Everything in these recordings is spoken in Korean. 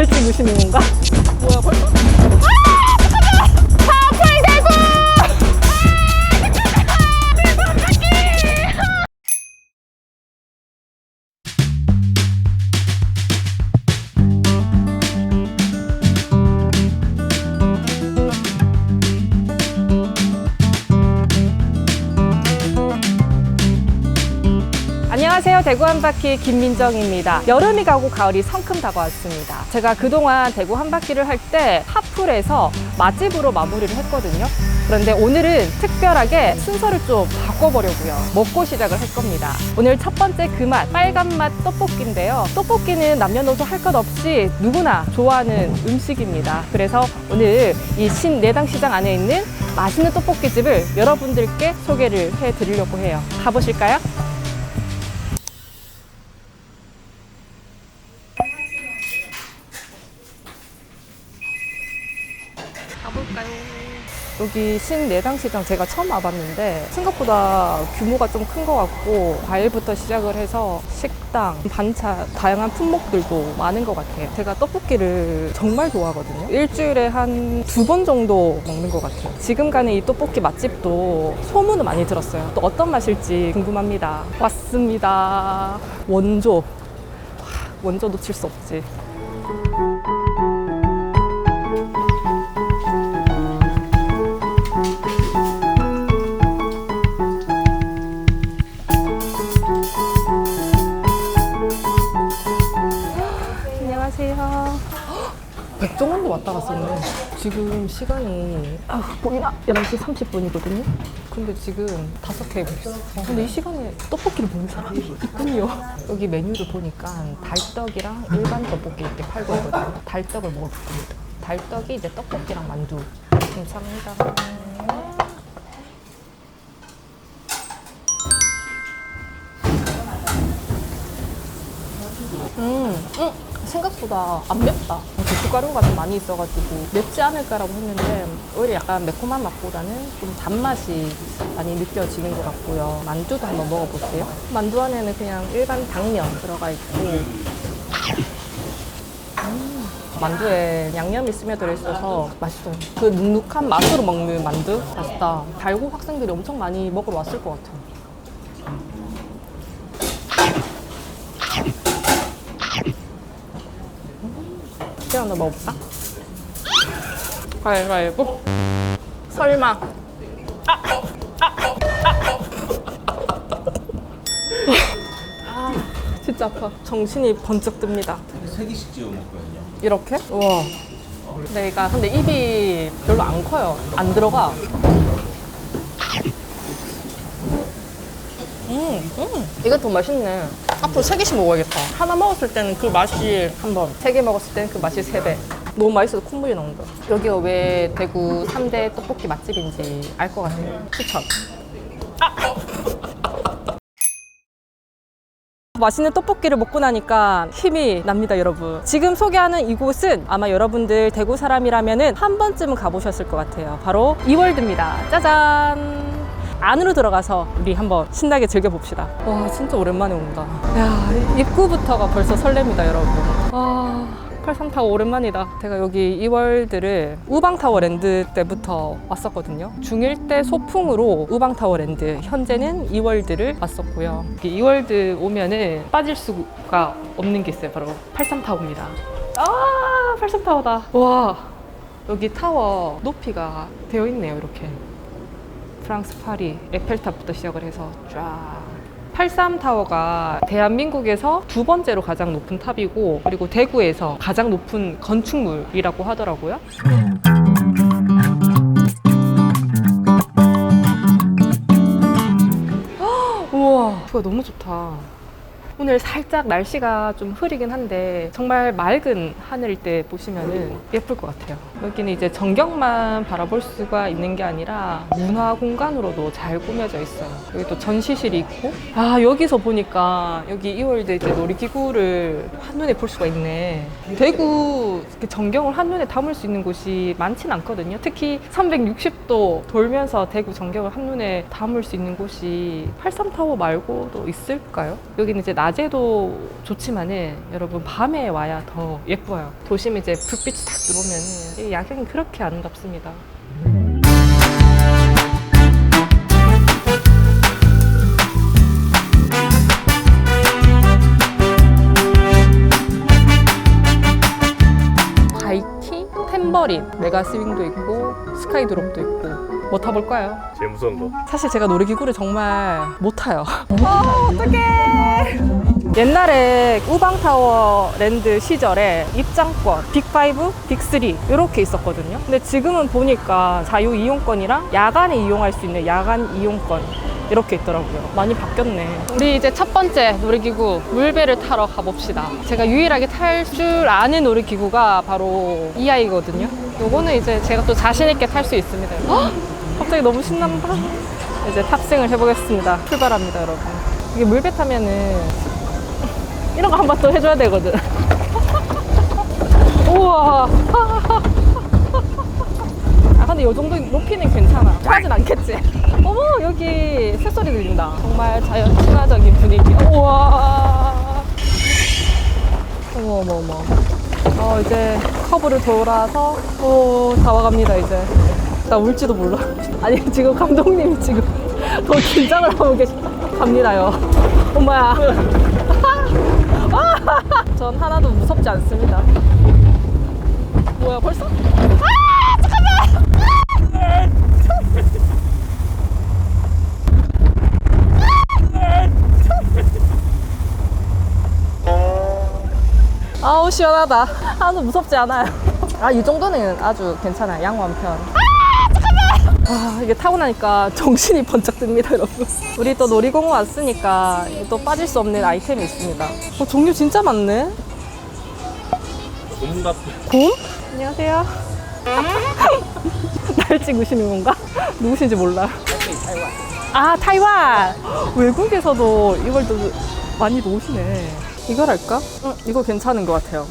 잘 찍으시는 건가? 뭐야 벌써? 대구 한 바퀴 김민정입니다. 여름이 가고 가을이 성큼 다가왔습니다. 제가 그동안 대구 한 바퀴를 할 때 핫플에서 맛집으로 마무리를 했거든요. 그런데 오늘은 특별하게 순서를 좀 바꿔보려고요. 먹고 시작을 할 겁니다. 오늘 첫 번째 그 맛, 빨간 맛 떡볶이인데요. 떡볶이는 남녀노소 할 것 없이 누구나 좋아하는 음식입니다. 그래서 오늘 이 신내당 시장 안에 있는 맛있는 떡볶이집을 여러분들께 소개를 해드리려고 해요. 가보실까요? 여기 신내당시장 제가 처음 와봤는데 생각보다 규모가 좀 큰 것 같고 과일부터 시작을 해서 식당, 반찬, 다양한 품목들도 많은 것 같아요. 제가 떡볶이를 정말 좋아하거든요. 일주일에 한 두 번 정도 먹는 것 같아요. 지금 가는 이 떡볶이 맛집도 소문을 많이 들었어요. 또 어떤 맛일지 궁금합니다. 왔습니다. 원조. 와, 원조 놓칠 수 없지. 백종원도 왔다 갔었네. 지금 시간이 아, 보이나? 11시 30분이거든요. 근데 지금 다섯 테이블 있어. 어, 근데 이 시간에 떡볶이를 먹는 사람이 있군요. 여기 메뉴를 보니까 달떡이랑 일반 떡볶이 이렇게 팔고 있거든요. 달떡을 먹어볼 겁니다. 달떡이 이제 떡볶이랑 만두. 감사합니다. 음, 음, 생각보다 안 맵다. 고춧가루가 좀 많이 있어가지고 맵지 않을까라고 했는데 오히려 약간 매콤한 맛보다는 좀 단맛이 많이 느껴지는 것 같고요. 만두도 한번 먹어볼게요. 만두 안에는 그냥 일반 당면 들어가 있고 음, 만두에 양념이 스며들어 있어서 맛있어요. 그 눅눅한 맛으로 먹는 만두 맛있다. 달고 학생들이 엄청 많이 먹으러 왔을 것 같아요. 이거 하나 먹어볼까? 가위바위보 설마 아! 아! 아! 진짜 아파 정신이 번쩍 듭니다 세 개씩 찍어 먹거든요. 이렇게? 우와 내가 근데 입이 별로 안 커요 안 들어가 음, 음. 이거 더 맛있네. 앞으로 세 개씩 먹어야겠다. 하나 먹었을 때는 그 맛이 한 번, 세 개 먹었을 때는 그 맛이 세 배. 너무 맛있어서 콧물이 나온다. 여기가 왜 대구 3대 떡볶이 맛집인지 알 것 같아요. 추천. 맛있는 떡볶이를 먹고 나니까 힘이 납니다, 여러분. 지금 소개하는 이곳은 아마 여러분들 대구 사람이라면 한 번쯤은 가보셨을 것 같아요. 바로 이월드입니다. 짜잔! 안으로 들어가서 우리 한번 신나게 즐겨봅시다. 와, 진짜 오랜만에 온다. 야, 입구부터가 벌써 설렙니다, 여러분. 와. 팔삼타워 오랜만이다. 제가 여기 이월드를 우방타워랜드 때부터 왔었거든요. 중1 때 소풍으로 우방타워랜드, 현재는 이월드를 왔었고요. 이월드 오면은 빠질 수가 없는 게 있어요. 바로 팔삼타워입니다. 아, 팔삼타워다. 와, 여기 타워 높이가 되어 있네요, 이렇게. 프랑스 파리 에펠탑부터 시작을 해서 쫙 83타워가 대한민국에서 두 번째로 가장 높은 탑이고 그리고 대구에서 가장 높은 건축물이라고 하더라고요. 우와, 뷰가 너무 좋다. 오늘 살짝 날씨가 좀 흐리긴 한데 정말 맑은 하늘일 때 보시면은 예쁠 것 같아요. 여기는 이제 전경만 바라볼 수가 있는 게 아니라 문화 공간으로도 잘 꾸며져 있어요. 여기 또 전시실이 있고 아 여기서 보니까 여기 이월드 이제 놀이기구를 한눈에 볼 수가 있네. 대구 전경을 한눈에 담을 수 있는 곳이 많진 않거든요. 특히 360도 돌면서 대구 전경을 한눈에 담을 수 있는 곳이 83타워 말고도 있을까요? 여기는 이제 낮 낮에도 좋지만은 여러분 밤에 와야 더 예뻐요. 도심 이제 불빛이 딱 들어오면 이 야경이 그렇게 아름답습니다. 바이킹, 템버린, 메가 스윙도 있고 스카이 드롭도 있고 뭐 타볼까요? 거. 사실 제가 놀이기구를 정말 못 타요. 아, 어떡해. 옛날에 우방타워 랜드 시절에 입장권, 빅5, 빅3 이렇게 있었거든요. 근데 지금은 보니까 자유 이용권이랑 야간에 이용할 수 있는 야간 이용권 이렇게 있더라고요. 많이 바뀌었네. 우리 이제 첫 번째 놀이기구 물배를 타러 가봅시다. 제가 유일하게 탈 줄 아는 놀이기구가 바로 이 아이거든요. 요거는 이제 제가 또 자신 있게 탈 수 있습니다. 헉! 갑자기 너무 신난다. 이제 탑승을 해보겠습니다. 출발합니다, 여러분. 이게 물배 타면은 이런 거 한번또 해줘야 되거든. 우와. 아, 근데 이 정도 높이는 괜찮아. 하진 않겠지. 어머, 여기 새소리 들린다. 정말 자연 친화적인 분위기. 우와. 어머, 어머, 어머. 어, 이제 커브를 돌아서, 오, 다 와갑니다, 이제. 나 울지도 몰라. 아니, 지금 감독님이 지금 더 긴장을 하고 계시다. 갑니다요. 엄마야. 전 하나도 무섭지 않습니다. 뭐야, 벌써? 아우 시원하다. 하나도 무섭지 않아요. 아 이 정도는 아주 괜찮아요. 양호한 편. 아 이게 타고 나니까 정신이 번쩍 듭니다, 여러분. 우리 또 놀이공원 왔으니까 또 빠질 수 없는 아이템이 있습니다. 어, 종류 진짜 많네. 곰 같은. 곰? 안녕하세요. 날 찍으시는 건가? 누구신지 몰라. 아, 타이완! 외국에서도 이걸 또 많이 놓으시네. 이걸 할까? 응, 이거 괜찮은 것 같아요.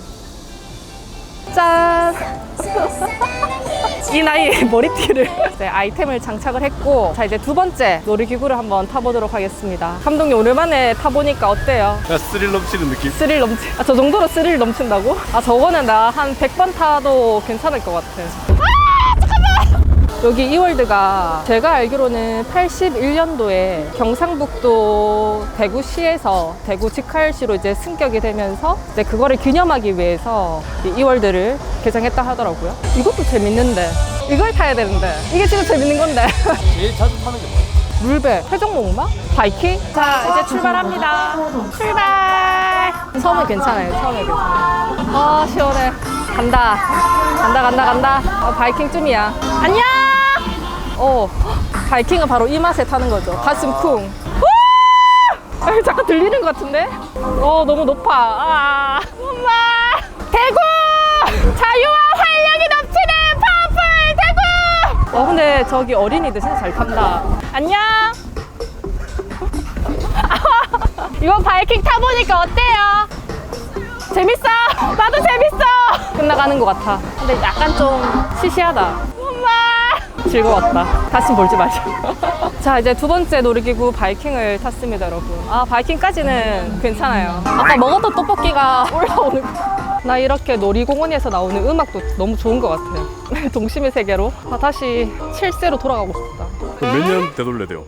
짠! 이 나이에 머리띠를 네, 아이템을 장착을 했고 자 이제 두 번째 놀이기구를 한번 타보도록 하겠습니다 감독님 오랜만에 타보니까 어때요? 야, 스릴 넘치는 느낌. 스릴 넘치. 아, 저 정도로 스릴 넘친다고? 아, 저거는 나 한 100번 타도 괜찮을 것 같아. 여기 이월드가 제가 알기로는 81년도에 경상북도 대구시에서 대구 직할시로 이제 승격이 되면서 이제 그거를 기념하기 위해서 이 이월드를 개장했다 하더라고요. 이것도 재밌는데. 이걸 타야 되는데. 이게 지금 재밌는 건데. 제일 자주 타는 게 뭐야? 물배, 회전목마, 바이킹. 자, 이제 출발합니다. 출발. 처음에 괜찮아요. 처음에 괜찮아요. 아, 시원해. 간다. 간다, 간다, 간다. 어, 바이킹쯤이야. 안녕! 어, 바이킹은 바로 이 맛에 타는 거죠. 가슴 쿵. 우! 아, 잠깐 들리는 것 같은데? 어, 너무 높아. 아, 엄마! 대구! 자유와 활력이 넘치는 파워풀 대구! 어, 근데 저기 어린이들 진짜 잘 탄다. 안녕! 이거 바이킹 타보니까 어때요? 재밌어? 나도 재밌어! 끝나가는 것 같아. 근데 약간 좀 시시하다. 즐거웠다. 다시 볼지 마자. 자, 이제 두 번째 놀이기구 바이킹을 탔습니다, 여러분. 아, 바이킹까지는 괜찮아요. 아까 먹었던 떡볶이가 올라오는 거. 나 이렇게 놀이공원에서 나오는 음악도 너무 좋은 것 같아요. 동심의 세계로. 아, 다시 7세로 돌아가고 싶다. 몇년 되돌려 돼요?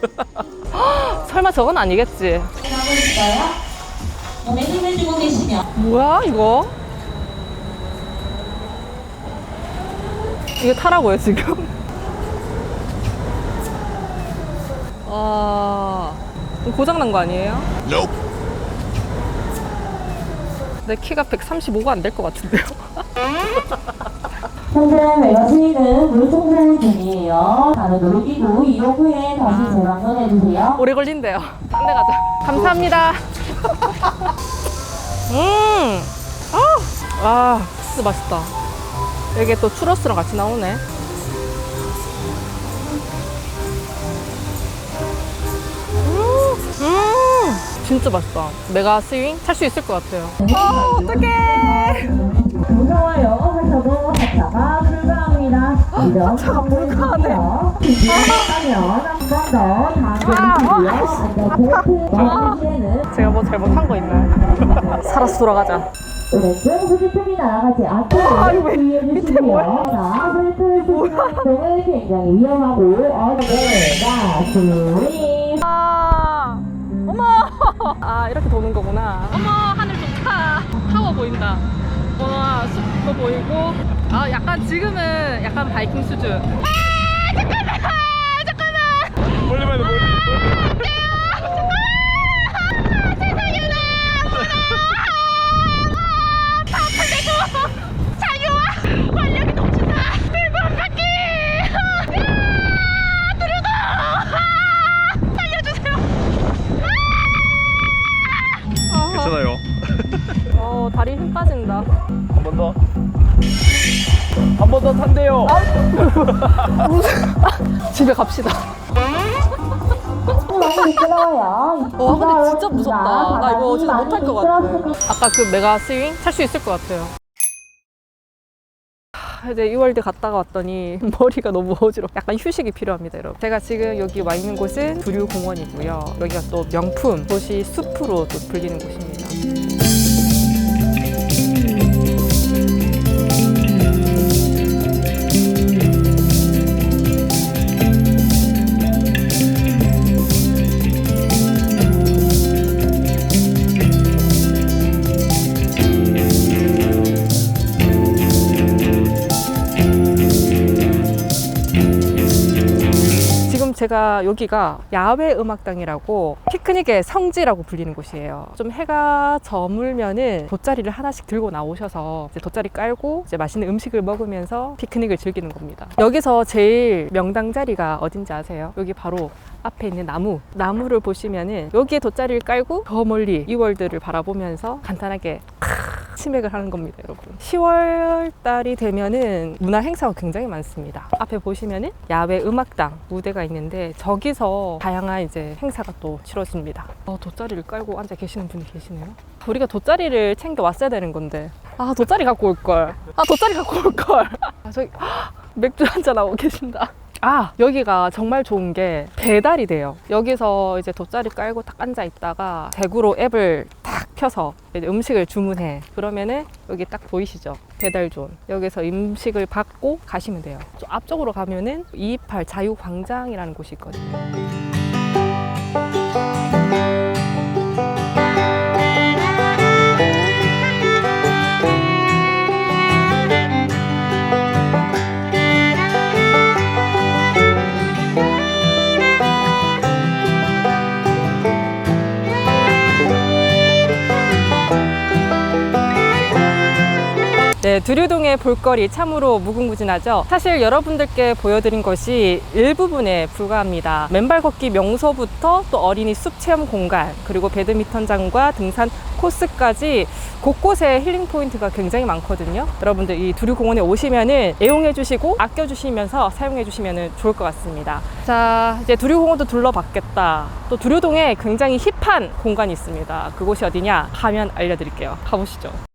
설마 저건 아니겠지? 나오실까요? 몸에 힘을 주고 계시면 뭐야 이거? 이거 타라고요 지금? 아 고장 난 거 아니에요? 내 키가 135가 안 될 것 같은데요? 현재 메가 스윙은 물 청소년 중이에요. 다른 놀이기구 이용 후에 다시 재방문해주세요. 오래 걸린대요. 딴 데 가자. 감사합니다. 음, 아, 아, 진짜 맛있다. 여기 또 추러스랑 같이 나오네. 음, 음, 진짜 맛있다. 메가 스윙 탈 수 있을 것 같아요. 아, 어떡해. 무서워요. 하셔도 하차가 불가합니다. 하차가 불가하네. 매주시에는 제가 뭐 잘못한 거 있나요? 살아서 돌아가자. 오른쪽 후지품이 날아가지 아, 않도록 왜 주의해 밑에 주시고요. 자, 수신 행동은 굉장히 위험하고 어제가 수위 아, 어머! 아, 이렇게 도는 거구나. 어머, 하늘 좋다. 타워 보인다. 와, 숲도 보이고. 아, 약간 지금은 약간 바이킹 수준. 아, 잠깐만! 아, 잠깐만! 멀리 봐야 돼 멀리. 괜찮아요. 어, 다리 힘 빠진다. 한 번 더. 한 번 더 탄대요. 집에 갑시다. 와, 근데 진짜 무섭다. 진짜 못할 것 같아. 아까 그 메가 스윙 탈 수 있을 것 같아요. 하, 이제 이월드 갔다가 왔더니 머리가 너무 어지러워. 약간 휴식이 필요합니다, 여러분. 제가 지금 여기 와 있는 곳은 두류 공원이고요. 여기가 또 명품 도시 숲으로 또 불리는 곳입니다. 제가 여기가 야외 음악당이라고 피크닉의 성지라고 불리는 곳이에요. 좀 해가 저물면은 돗자리를 하나씩 들고 나오셔서 이제 돗자리 깔고 이제 맛있는 음식을 먹으면서 피크닉을 즐기는 겁니다. 여기서 제일 명당 자리가 어딘지 아세요? 여기 바로 앞에 있는 나무. 나무를 보시면은 여기에 돗자리를 깔고 저 멀리 이월드를 바라보면서 간단하게 치맥을 하는 겁니다, 여러분. 10월 달이 되면은 문화 행사가 굉장히 많습니다. 앞에 보시면은 야외 음악당 무대가 있는데 저기서 다양한 이제 행사가 또 치러집니다. 어, 돗자리를 깔고 앉아 계시는 분이 계시네요. 우리가 돗자리를 챙겨 왔어야 되는 건데. 아, 돗자리 갖고 올 걸. 아, 돗자리 갖고 올 걸. 아, 저기 맥주 한잔 하고 계신다. 아 여기가 정말 좋은 게 배달이 돼요 여기서 이제 돗자리 깔고 딱 앉아 있다가 대구로 앱을 딱 켜서 이제 음식을 주문해. 그러면은 여기 딱 보이시죠? 배달존. 여기서 음식을 받고 가시면 돼요. 저 앞쪽으로 가면은 228 자유광장이라는 곳이 있거든요 두류동의 볼거리 참으로 무궁무진하죠. 사실 여러분들께 보여드린 것이 일부분에 불과합니다. 맨발 걷기 명소부터 또 어린이 숲 체험 공간, 그리고 배드민턴장과 등산 코스까지 곳곳에 힐링 포인트가 굉장히 많거든요. 여러분들 이 두류공원에 오시면은 애용해 주시고 아껴 주시면서 사용해 주시면 좋을 것 같습니다. 자, 이제 두류공원도 둘러봤겠다. 또 두류동에 굉장히 힙한 공간이 있습니다. 그곳이 어디냐? 가면 알려드릴게요. 가보시죠.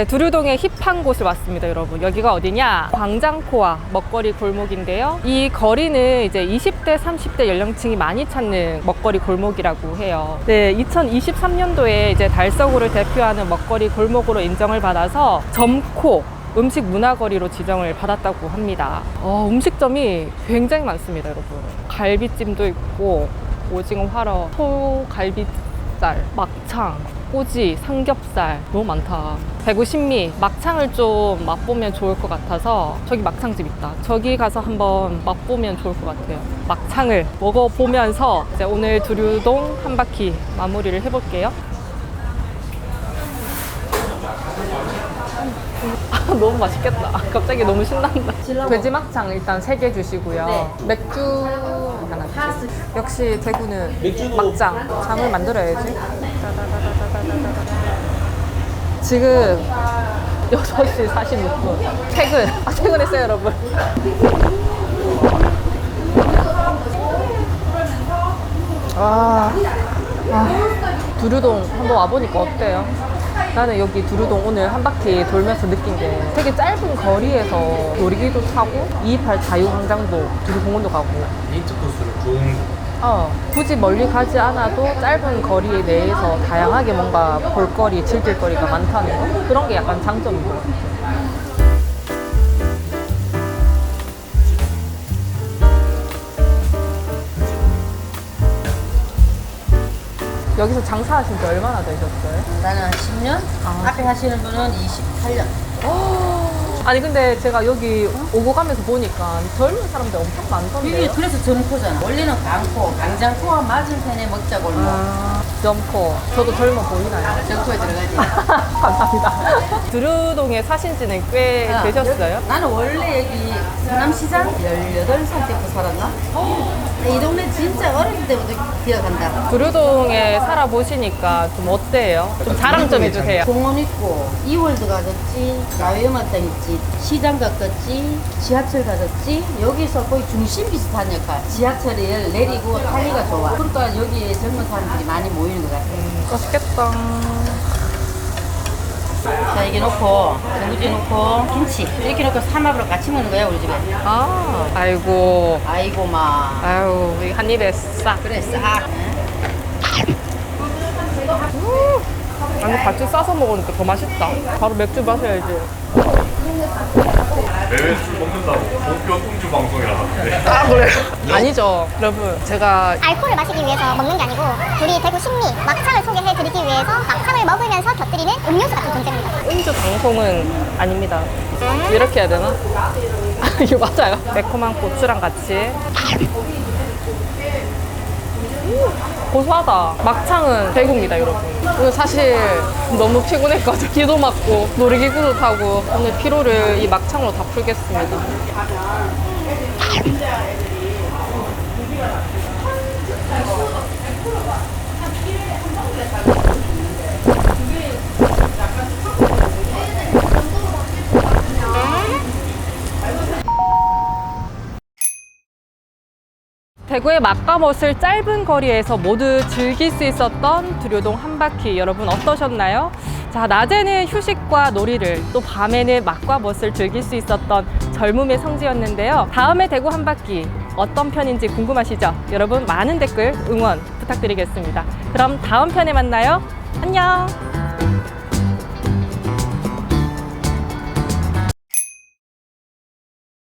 네, 두류동의 힙한 곳을 왔습니다, 여러분. 여기가 어디냐? 광장코아 먹거리 골목인데요. 이 거리는 이제 20대, 30대 연령층이 많이 찾는 먹거리 골목이라고 해요. 네, 2023년도에 이제 달서구를 대표하는 먹거리 골목으로 인정을 받아서 점코 음식 문화거리로 지정을 받았다고 합니다. 어, 음식점이 굉장히 많습니다, 여러분. 갈비찜도 있고, 오징어 화러, 소갈비살, 막창, 꼬지, 삼겹살 너무 많다. 대구 신미 막창을 좀 맛보면 좋을 것 같아서 저기 막창집 있다. 저기 가서 한번 맛보면 좋을 것 같아요. 막창을 먹어보면서 오늘 두류동 한 바퀴 마무리를 해볼게요. 아, 너무 맛있겠다. 갑자기 너무 신난다. 돼지 막창 일단 세 개 주시고요. 맥주 하나 주세요. 역시 대구는 맥주도- 막장. 장을 만들어야지. 지금 6시 46분. 퇴근. 아, 퇴근했어요, 여러분. 아, 아, 두류동 한번 와보니까 어때요? 나는 여기 두류동 오늘 한 바퀴 돌면서 느낀 게 되게 짧은 거리에서 놀이기도 타고 228 자유광장도 두류공원도 가고. 데이트 코스로 좋은 어, 굳이 멀리 가지 않아도 짧은 거리 내에서 다양하게 뭔가 볼거리, 즐길 거리가 많다는 거? 그런 게 약간 장점인 것 같아요. 여기서 장사하신 지 얼마나 되셨어요? 나는 10년, 아. 앞에 하시는 분은 28년. 아니 근데 제가 여기 오고 가면서 보니까 젊은 사람들 엄청 많던데요? 그래서 점코잖아. 원래는 강코, 강장코와 맞은편에 먹자 골목. 아, 점코. 저도 젊어 보이나요? 점코에 들어가지. 감사합니다. 두류동에 사신 지는 꽤 어, 되셨어요? 나는 원래 여기 서남시장 18살 때부터 살았나? 이 동네 진짜 어렸을 때부터 기억한다. 두류동에 살아보시니까 좀 어때요? 좀 자랑 좀 해주세요. 공원 있고, 이월드 가졌지, 야외음악당 있지, 시장 가깝지, 지하철 가졌지, 여기서 거의 중심 비슷한 역할. 지하철을 내리고 타기가 좋아. 그러니까 여기에 젊은 사람들이 많이 모 이는 것 같아. 맛있겠다. 자, 이게 놓고, 전구지 놓고, 김치. 이렇게 놓고 삼합으로 같이 먹는 거야, 우리 집에. 아, 아이고. 아이고, 마. 아유, 이한 입에 싹. 그래, 싹. 아니, 같이 싸서 먹으니까 더 맛있다. 바로 맥주 마셔야지. 내외수 먹는다고 목표 통주 방송이라는데 아, 그래? 아니죠. 여러분, 제가 알코올을 마시기 위해서 먹는 게 아니고 우리 대구 신미 막창을 소개해 드리기 위해서 막창을 먹으면서 곁들이는 음료수 같은 존재입니다. 음주 방송은 아닙니다. 이렇게 해야 되나? 아, 이거 맞아요. 매콤한 고추랑 같이. 음, 고소하다. 막창은 대구입니다, 여러분. 오늘 사실 너무 피곤했거든. 기도 맞고 놀이기구도 타고 오늘 피로를 이 막창으로 다 풀겠습니다. 대구의 맛과 멋을 짧은 거리에서 모두 즐길 수 있었던 두류동 한 바퀴 여러분 어떠셨나요? 자 낮에는 휴식과 놀이를 또 밤에는 맛과 멋을 즐길 수 있었던 젊음의 성지였는데요. 다음에 대구 한 바퀴 어떤 편인지 궁금하시죠? 여러분 많은 댓글 응원 부탁드리겠습니다. 그럼 다음 편에 만나요. 안녕.